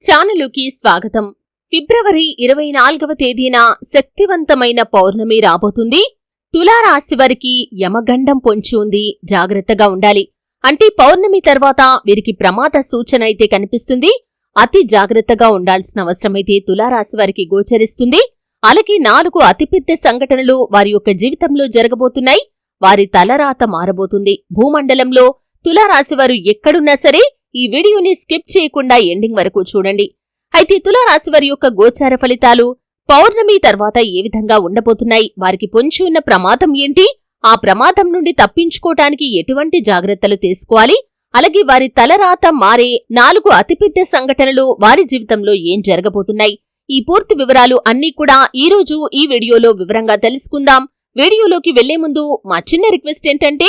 ఛానలుకి స్వాగతం. ఫిబ్రవరి ఇరవై నాలుగవ తేదీన శక్తివంతమైన పౌర్ణమి రాబోతుంది. తులారాశి వారికి యమగండం పొంచి ఉంది. జాగ్రత్తగా ఉండాలి. అంటే పౌర్ణమి తర్వాత వీరికి ప్రమాద సూచన అయితే కనిపిస్తుంది. అతి జాగ్రత్తగా ఉండాల్సిన అవసరమైతే తులారాశి వారికి గోచరిస్తుంది. అలాగే నాలుగు అతిపెద్ద సంఘటనలు వారి యొక్క జీవితంలో జరగబోతున్నాయి. వారి తలరాత మారబోతుంది. భూమండలంలో తులారాశివారు ఎక్కడున్నా సరే ఈ వీడియోని స్కిప్ చేయకుండా ఎండింగ్ వరకు చూడండి. అయితే తులారాశి వారి యొక్క గోచార ఫలితాలు పౌర్ణమి తర్వాత ఏ విధంగా ఉండబోతున్నాయి? వారికి పొంచి ఉన్న ప్రమాదం ఏంటి? ఆ ప్రమాదం నుండి తప్పించుకోటానికి ఎటువంటి జాగ్రత్తలు తీసుకోవాలి? అలాగే వారి తలరాత మారే నాలుగు అతిపెద్ద సంఘటనలు వారి జీవితంలో ఏం జరగబోతున్నాయి? ఈ పూర్తి వివరాలు అన్నీ కూడా ఈ రోజు ఈ వీడియోలో వివరంగా తెలుసుకుందాం. వీడియోలోకి వెళ్ళే ముందు మా చిన్న రిక్వెస్ట్ ఏంటంటే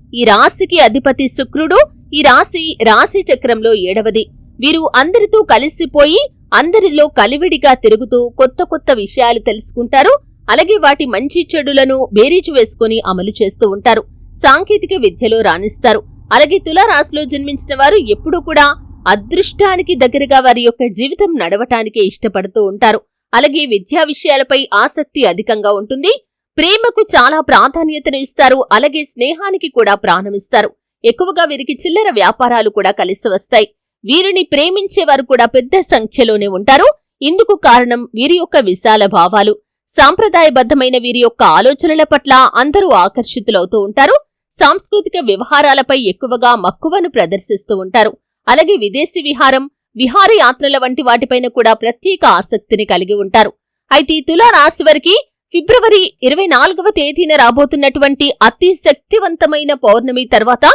ఈ రాశికి అధిపతి శుక్రుడు ఈ రాశి రాశి చక్రంలో ఏడవది. వీరు అందరితో కలిసిపోయి అందరిలో కలివిడిగా తిరుగుతూ కొత్త కొత్త విషయాలు తెలుసుకుంటారు. అలాగే వాటి మంచి చెడులను బేరీజు వేసుకుని అమలు చేస్తూ ఉంటారు. సాంకేతిక విద్యలో రాణిస్తారు. అలాగే తులారాశిలో జన్మించిన వారు ఎప్పుడూ కూడా అదృష్టానికి దగ్గరగా వారి యొక్క జీవితం నడవటానికే ఇష్టపడుతూ ఉంటారు. అలాగే విద్యా విషయాలపై ఆసక్తి అధికంగా ఉంటుంది. ప్రేమకు చాలా ప్రాధాన్యతను ఇస్తారు. అలాగే స్నేహానికి కూడా ప్రాణమిస్తారు ఎక్కువగా వీరికి చిల్లర వ్యాపారాలు కూడా కలిసి వస్తాయి. వీరిని ప్రేమించేవారు కూడా పెద్ద సంఖ్యలోనే ఉంటారు. ఇందుకు కారణం వీరి యొక్క విశాల భావాలు. సాంప్రదాయబద్ధమైన వీరి యొక్క ఆలోచనల పట్ల అందరూ ఆకర్షితులవుతూ ఉంటారు. సాంస్కృతిక వ్యవహారాలపై ఎక్కువగా మక్కువను ప్రదర్శిస్తూ ఉంటారు. అలాగే విదేశీ విహారం విహారయాత్రల వంటి వాటిపైన కూడా ప్రత్యేక ఆసక్తిని కలిగి ఉంటారు. అయితే తులా రాశి వారికి ఫిబ్రవరి ఇరవై నాలుగవ తేదీన రాబోతున్నటువంటి అతి శక్తివంతమైన పౌర్ణమి తర్వాత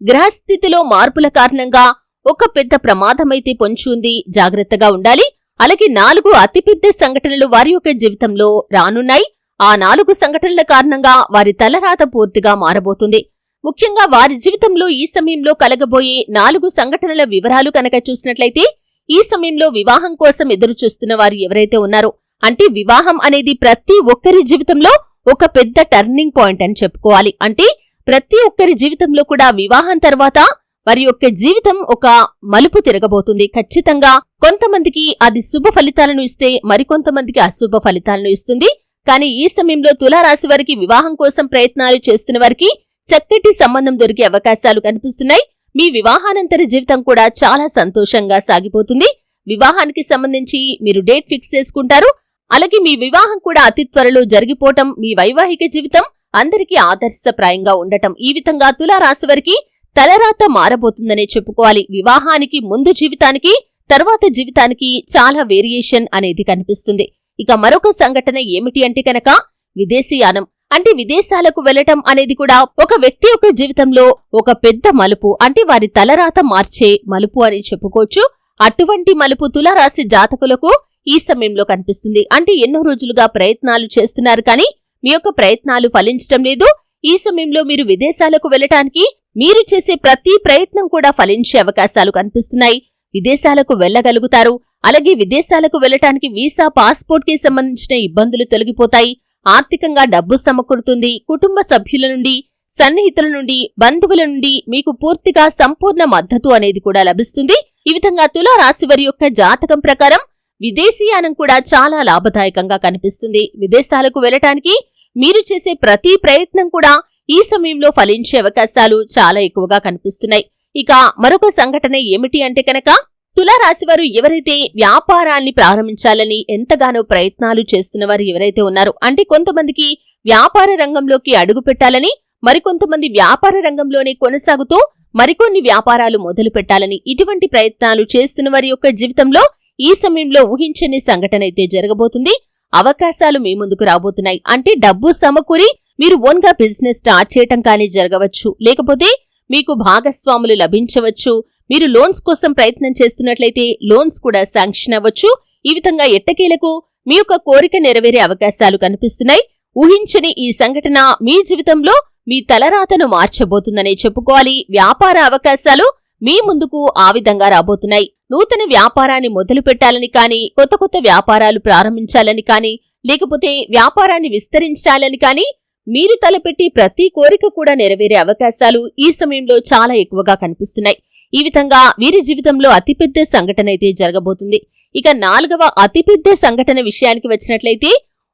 గ్రహస్థితిలో మార్పుల కారణంగా ఒక పెద్ద ప్రమాదమైతే పొంచి ఉంది జాగ్రత్తగా ఉండాలి. అలాగే నాలుగు అతిపెద్ద సంఘటనలు వారి యొక్క జీవితంలో రానున్నాయి. ఆ నాలుగు సంఘటనల కారణంగా వారి తలరాత పూర్తిగా మారబోతుంది. ముఖ్యంగా వారి జీవితంలో ఈ సమయంలో కలగబోయే నాలుగు సంఘటనల వివరాలు కనుక చూసినట్లయితే ఈ సమయంలో వివాహం కోసం ఎదురు చూస్తున్న వారు ఎవరైతే ఉన్నారో అంటే వివాహం అనేది ప్రతి ఒక్కరి జీవితంలో ఒక పెద్ద టర్నింగ్ పాయింట్ అని చెప్పుకోవాలి. అంటే ప్రతి ఒక్కరి జీవితంలో కూడా వివాహం తర్వాత వారి యొక్క జీవితం ఒక మలుపు తిరగబోతుంది. ఖచ్చితంగా కొంతమందికి అది శుభ ఫలితాలను ఇస్తే మరికొంతమందికి అశుభ ఫలితాలను ఇస్తుంది. కానీ ఈ సమయంలో తులారాశి వారికి వివాహం కోసం ప్రయత్నాలు చేస్తున్న వారికి చక్కటి సంబంధం దొరికే అవకాశాలు కనిపిస్తున్నాయి. మీ వివాహానంతర జీవితం కూడా చాలా సంతోషంగా సాగిపోతుంది. వివాహానికి సంబంధించి మీరు డేట్ ఫిక్స్ చేసుకుంటారు. అలాగే మీ వివాహం కూడా అతి త్వరలో జరిగిపోవటం మీ వైవాహిక జీవితం అందరికీ ఆదర్శప్రాయంగా ఉండటం. ఈ విధంగా తులారాశి వారికి తలరాత మారబోతుందనే చెప్పుకోవాలి. వివాహానికి ముందు జీవితానికి తర్వాత జీవితానికి చాలా వేరియేషన్ అనేది కనిపిస్తుంది. ఇక మరొక సంఘటన ఏమిటి అంటే కనుక విదేశీయానం. అంటే విదేశాలకు వెళ్ళటం అనేది కూడా ఒక వ్యక్తి యొక్క జీవితంలో ఒక పెద్ద మలుపు. అంటే వారి తలరాత మార్చే మలుపు అని చెప్పుకోవచ్చు. అటువంటి మలుపు తులారాశి జాతకులకు ఈ సమయంలో కనిపిస్తుంది. అంటే ఎన్నో రోజులుగా ప్రయత్నాలు చేస్తున్నారు కానీ మీ యొక్క ప్రయత్నాలు ఫలించటం లేదు. ఈ సమయంలో మీరు విదేశాలకు వెళ్ళటానికి మీరు చేసే ప్రతి ప్రయత్నం కూడా ఫలించే అవకాశాలు కనిపిస్తున్నాయి. విదేశాలకు వెళ్ళగలుగుతారు అలాగే విదేశాలకు వెళ్ళటానికి వీసా పాస్పోర్ట్కి సంబంధించిన ఇబ్బందులు తొలగిపోతాయి. ఆర్థికంగా డబ్బు సమకూరుతుంది. కుటుంబ సభ్యుల నుండి సన్నిహితుల నుండి బంధువుల నుండి మీకు పూర్తిగా సంపూర్ణ మద్దతు అనేది కూడా లభిస్తుంది. ఈ విధంగా తులారాశి వారి యొక్క జాతకం ప్రకారం విదేశీయానం కూడా చాలా లాభదాయకంగా కనిపిస్తుంది. విదేశాలకు వెళ్ళటానికి మీరు చేసే ప్రతి ప్రయత్నం కూడా ఈ సమయంలో ఫలించే అవకాశాలు చాలా ఎక్కువగా కనిపిస్తున్నాయి. ఇక మరొక సంఘటన ఏమిటి అంటే కనుక తులారాశివారు ఎవరైతే వ్యాపారాన్ని ప్రారంభించాలని ఎంతగానో ప్రయత్నాలు చేస్తున్న వారు ఎవరైతే ఉన్నారో అంటే కొంతమందికి వ్యాపార రంగంలోకి అడుగు పెట్టాలని మరికొంతమంది వ్యాపార రంగంలోనే కొనసాగుతూ మరికొన్ని వ్యాపారాలు మొదలు పెట్టాలని ఇటువంటి ప్రయత్నాలు చేస్తున్న వారి యొక్క జీవితంలో ఈ సమయంలో ఊహించని సంఘటన అయితే జరగబోతుంది. అవకాశాలు మీ ముందుకు రాబోతున్నాయి. అంటే డబ్బు సమకూరి మీరు ఓన్గా బిజినెస్ స్టార్ట్ చేయటం కానీ జరగవచ్చు. లేకపోతే మీకు భాగస్వాములు లభించవచ్చు. మీరు లోన్స్ కోసం ప్రయత్నం చేస్తున్నట్లయితే లోన్స్ కూడా శాంక్షన్ అవ్వచ్చు. ఈ విధంగా ఎట్టకేలకు మీ యొక్క కోరిక నెరవేరే అవకాశాలు కనిపిస్తున్నాయి. ఊహించని ఈ సంఘటన మీ జీవితంలో మీ తలరాతను మార్చబోతుందనే చెప్పుకోవాలి. వ్యాపార అవకాశాలు మీ ముందుకు ఆ విధంగా రాబోతున్నాయి. నూతన వ్యాపారాన్ని మొదలు పెట్టాలని కానీ కొత్త కొత్త వ్యాపారాలు ప్రారంభించాలని కానీ లేకపోతే వ్యాపారాన్ని విస్తరించాలని కానీ మీరు తలపెట్టి ప్రతి కోరిక కూడా నెరవేరే అవకాశాలు ఈ సమయంలో చాలా ఎక్కువగా కనిపిస్తున్నాయి. ఈ విధంగా వీరి జీవితంలో అతిపెద్ద సంఘటన అయితే జరగబోతుంది. ఇక నాలుగవ అతిపెద్ద సంఘటన విషయానికి వచ్చినట్లయితే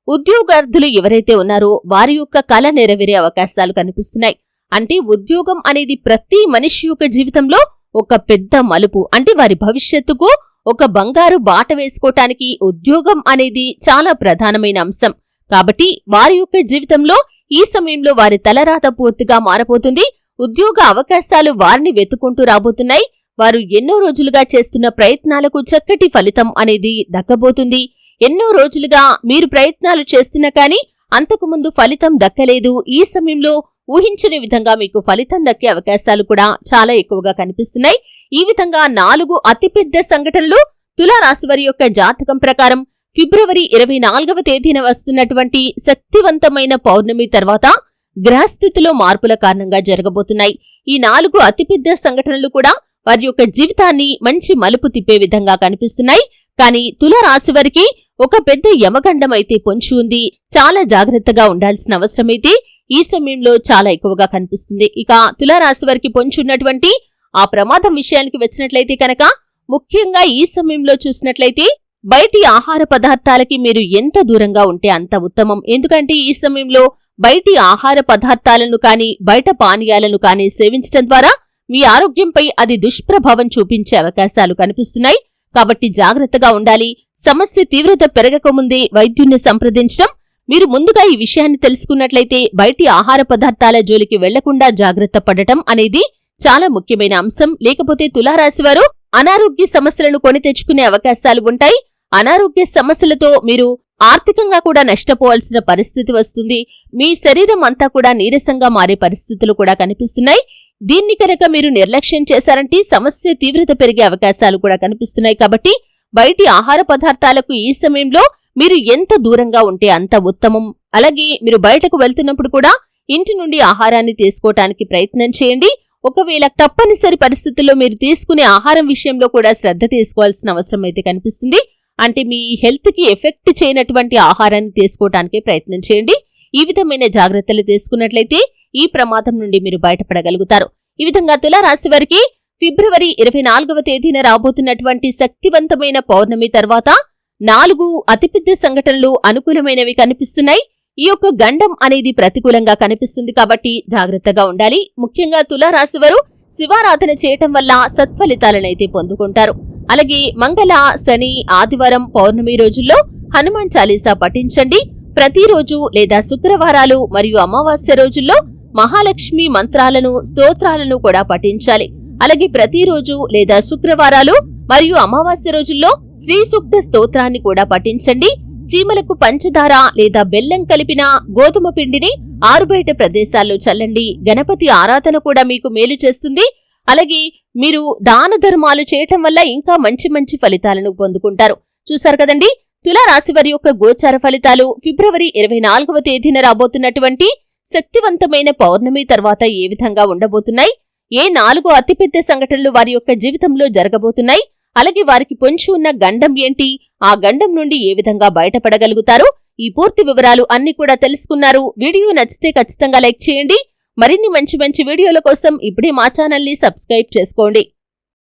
ఉద్యోగార్థులు ఎవరైతే ఉన్నారో వారి యొక్క కళ నెరవేరే అవకాశాలు కనిపిస్తున్నాయి. అంటే ఉద్యోగం అనేది ప్రతి మనిషి యొక్క జీవితంలో ఒక పెద్ద మలుపు. అంటే వారి భవిష్యత్తుకు ఒక బంగారు బాట వేసుకోవటానికి ఉద్యోగం అనేది చాలా ప్రధానమైన అంశం. కాబట్టి వారి యొక్క జీవితంలో ఈ సమయంలో వారి తలరాత పూర్తిగా మారబోతుంది. ఉద్యోగ అవకాశాలు వారిని వెతుకుంటూ రాబోతున్నాయి. వారు ఎన్నో రోజులుగా చేస్తున్న ప్రయత్నాలకు చక్కటి ఫలితం అనేది దక్కబోతుంది. ఎన్నో రోజులుగా మీరు ప్రయత్నాలు చేస్తున్నా కానీ అంతకుముందు ఫలితం దక్కలేదు. ఈ సమయంలో ఊహించని విధంగా మీకు ఫలితం దక్కే అవకాశాలు కూడా చాలా ఎక్కువగా కనిపిస్తున్నాయి. ఈ విధంగా నాలుగు అతిపెద్ద సంఘటనలు తులారాశి వారి యొక్క జాతకం ప్రకారం ఫిబ్రవరి ఇరవై నాలుగవ తేదీన వస్తున్నటువంటి శక్తివంతమైన పౌర్ణమి తర్వాత గ్రహస్థితిలో మార్పుల కారణంగా జరగబోతున్నాయి. ఈ నాలుగు అతిపెద్ద సంఘటనలు కూడా వారి యొక్క జీవితాన్ని మంచి మలుపు తిప్పే విధంగా కనిపిస్తున్నాయి. కానీ తులారాశి వారికి ఒక పెద్ద యమగండం అయితే పొంచి ఉంది. చాలా జాగ్రత్తగా ఉండాల్సిన అవసరమైతే ఈ సమయంలో చాలా ఎక్కువగా కనిపిస్తుంది. ఇక తులారాశి వారికి పొంచి ఉన్నటువంటి ఆ ప్రమాదం విషయానికి వచ్చినట్లయితే కనుక ముఖ్యంగా ఈ సమయంలో చూసినట్లయితే బయటి ఆహార పదార్థాలకి మీరు ఎంత దూరంగా ఉంటే అంత ఉత్తమం. ఎందుకంటే ఈ సమయంలో బయటి ఆహార పదార్థాలను కానీ బయట పానీయాలను కానీ సేవించడం ద్వారా మీ ఆరోగ్యంపై అది దుష్ప్రభావం చూపించే అవకాశాలు కనిపిస్తున్నాయి. కాబట్టి జాగ్రత్తగా ఉండాలి. సమస్య తీవ్రత పెరగకముందే వైద్యుణ్ణి సంప్రదించడం మీరు ముందుగా ఈ విషయాన్ని తెలుసుకున్నట్లయితే బయటి ఆహార పదార్థాల జోలికి వెళ్ళకుండా జాగ్రత్త పడటం అనేది చాలా ముఖ్యమైన అంశం. లేకపోతే తులారాశివారు అనారోగ్య సమస్యలను కొని తెచ్చుకునే అవకాశాలు ఉంటాయి. అనారోగ్య సమస్యలతో మీరు ఆర్థికంగా కూడా నష్టపోవాల్సిన పరిస్థితి వస్తుంది. మీ శరీరం అంతా కూడా నీరసంగా మారే పరిస్థితులు కూడా కనిపిస్తున్నాయి. దీన్ని కనుక మీరు నిర్లక్ష్యం చేశారంటే సమస్య తీవ్రత పెరిగే అవకాశాలు కూడా కనిపిస్తున్నాయి. కాబట్టి బయటి ఆహార పదార్థాలకు ఈ సమయంలో మీరు ఎంత దూరంగా ఉంటే అంత ఉత్తమం. అలాగే మీరు బయటకు వెళ్తున్నప్పుడు కూడా ఇంటి నుండి ఆహారాన్ని తీసుకోవటానికి ప్రయత్నం చేయండి. ఒకవేళ తప్పనిసరి పరిస్థితుల్లో మీరు తీసుకునే ఆహారం విషయంలో కూడా శ్రద్ధ తీసుకోవాల్సిన అవసరం అయితే కనిపిస్తుంది. అంటే మీ హెల్త్కి ఎఫెక్ట్ చేయనటువంటి ఆహారాన్ని తీసుకోవటానికి ప్రయత్నం చేయండి. ఈ విధమైన జాగ్రత్తలు తీసుకున్నట్లయితే ఈ ప్రమాదం నుండి మీరు బయటపడగలుగుతారు. ఈ విధంగా తులారాశి వారికి ఫిబ్రవరి ఇరవై నాలుగవ తేదీన రాబోతున్నటువంటి శక్తివంతమైన పౌర్ణమి తర్వాత నాలుగు అతిపెద్ద సంఘటనలు అనుకూలమైనవి కనిపిస్తున్నాయి. ఈ యొక్క గండం అనేది ప్రతికూలంగా కనిపిస్తుంది కాబట్టి జాగ్రత్తగా ఉండాలి. ముఖ్యంగా తులారాశి వారు శివారాధన చేయటం వల్ల సత్ఫలితాలనైతే పొందుకుంటారు. అలాగే మంగళ శని ఆదివారం పౌర్ణమి రోజుల్లో హనుమాన్ చాలీసా పఠించండి. ప్రతిరోజు లేదా శుక్రవారాలు మరియు అమావాస్య రోజుల్లో మహాలక్ష్మి మంత్రాలను స్తోత్రాలను కూడా పఠించాలి. అలాగే ప్రతిరోజు లేదా శుక్రవారాలు మరియు అమావాస్య రోజుల్లో శ్రీ సూక్త స్తోత్రాన్ని కూడా పఠించండి. చీమలకు పంచదార లేదా బెల్లం కలిపిన గోధుమ పిండిని ఆరుబయట ప్రదేశాల్లో చల్లండి. గణపతి ఆరాధన కూడా మీకు మేలు చేస్తుంది. అలాగే మీరు దాన ధర్మాలు చేయటం వల్ల ఇంకా మంచి మంచి ఫలితాలను పొందుకుంటారు. చూశారు కదండి? తులారాశి వారి యొక్క గోచార ఫలితాలు ఫిబ్రవరి ఇరవై నాలుగవ తేదీన రాబోతున్నటువంటి శక్తివంతమైన పౌర్ణమి తర్వాత ఏ విధంగా ఉండబోతున్నాయి? ఏ నాలుగు అతిపెద్ద సంఘటనలు వారి యొక్క జీవితంలో జరగబోతున్నాయి? అలాగే వారికి పొంచి ఉన్న గండం ఏంటి? ఆ గండం నుండి ఏ విధంగా బయటపడగలుగుతారు? ఈ పూర్తి వివరాలు అన్ని కూడా తెలుసుకున్నారు. వీడియో నచ్చితే ఖచ్చితంగా లైక్ చేయండి. మరిన్ని మంచి మంచి వీడియోల కోసం ఇప్పుడే మా ఛానల్ని సబ్స్క్రైబ్ చేసుకోండి.